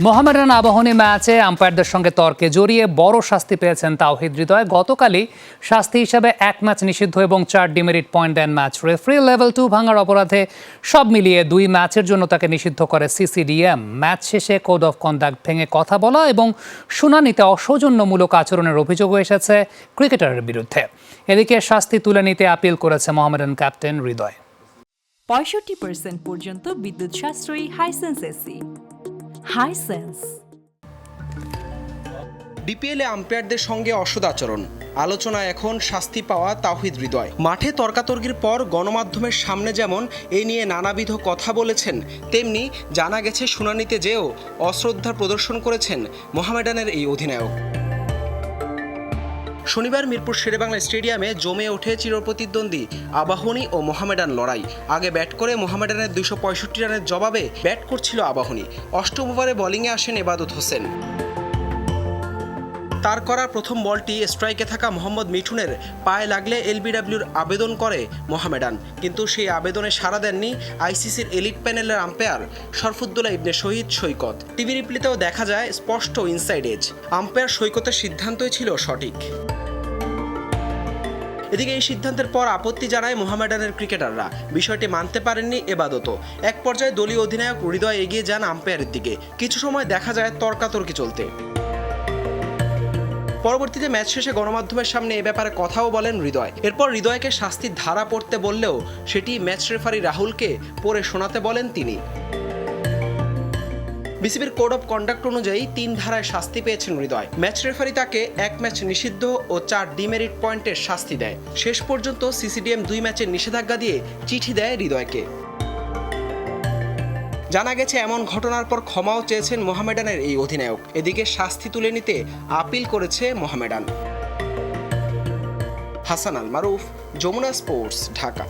মোহামেডান আবাহনী ম্যাচে আম্পায়ারদের সঙ্গে তর্কে জড়িয়ে বড় শাস্তি পেয়েছেন তাওহিদ হৃদয়। গতকালই শাস্তি হিসাবে এক ম্যাচ নিষিদ্ধ এবং চার ডিমেরিট পয়েন্ট দেন ম্যাচ রেফারি। লেভেল টু ভাঙার অপরাধে সব মিলিয়ে দুই ম্যাচের জন্য তাকে নিষিদ্ধ করে সিসিডিএম। ম্যাচ শেষে কোড অফ কন্ডাক্ট ভেঙে কথা বলা এবং শুনানিতে অসৌজন্যমূলক আচরণের অভিযোগও এসেছে ক্রিকেটারের বিরুদ্ধে। এদিকে শাস্তি তুলে নিতে আপিল করেছে মোহামেডান ক্যাপ্টেন হৃদয়। পঁয়ষট্টি পার্সেন্ট পর্যন্ত বিদ্যুৎ সাশ্রয়ী হাইসেন্স এসি হাইসেন্স বিপিএলে আম্পায়ারদের সঙ্গে অসদ আচরণ। আলোচনা এখন শাস্তি পাওয়া তাহিদ হৃদয়। মাঠে তর্কাতর্কির পর গণমাধ্যমের সামনে যেমন এ নিয়ে নানাবিধ কথা বলেছেন, তেমনি জানা গেছে শুনানিতে যেও অশ্রদ্ধা প্রদর্শন করেছেন মোহামেডানের এই অধিনায়ক। শনিবার মিরপুর শেরেবাংলা স্টেডিয়ামে জমে ওঠে চিরপ্রতিদ্বন্দ্বী, আবাহনী ও মোহামেডান লড়াই। আগে ব্যাট করে মোহামেডানের পঁয়ষট্টি রানের জবাবে ব্যাট করছিল আবাহনী। অষ্টম ওভারে বলিংয়ে আসেন এবাদত হোসেন। তার করা প্রথম বলটি স্ট্রাইকে থাকা মোহাম্মদ মিঠুনের পায়ে লাগলে এলবিডব্লিউর আবেদন করে মোহামেডান। কিন্তু সেই আবেদনে সাড়া দেননি আইসিসির এলিট প্যানেলের আম্পায়ার শরফুদ্দোল্লা ইবনে শহীদ সৈকত। টিভি রিপ্লিতেও দেখা যায় স্পষ্ট ইনসাইড এজ। আম্পায়ার সৈকতের সিদ্ধান্তই ছিল সঠিক। এদিকে এই সিদ্ধান্তের পর আপত্তি জানায় মোহামেডানের ক্রিকেটাররা। বিষয়টি মানতে পারেননি এবাদত। এক পর্যায়ে দলীয় অধিনায়ক হৃদয় এগিয়ে যান আম্পায়ারের দিকে। কিছু সময় দেখা যায় তর্কাতর্কি চলতে। পরবর্তীতে ম্যাচ শেষে গণমাধ্যমের সামনে এ ব্যাপারে কথাও বলেন হৃদয়। এরপর হৃদয়কে শাস্তির ধারা পড়তে বললেও সেটি ম্যাচ রেফারি রাহুলকে পড়ে শোনাতে বলেন তিনি। বিসিবির কোড অফ কন্ডাক্ট অনুযায়ী তিন ধারায় শাস্তি পেয়েছেন হৃদয়। ম্যাচ রেফারি তাকে এক ম্যাচ নিষিদ্ধ ও চার ডিমেরিট পয়েন্টের শাস্তি দেয়। শেষ পর্যন্ত সিসিডিএম দুই ম্যাচের নিষেধাজ্ঞা দিয়ে চিঠি দেয় হৃদয়কে। জানা গেছে, এমন ঘটনার পর ক্ষমাও চেয়েছেন মোহামেডানের এই অধিনায়ক। এদিকে শাস্তি তুলে নিতে আপিল করেছে মোহামেডান। হাসান আল মারুফ যমুনা স্পোর্টস, ঢাকা।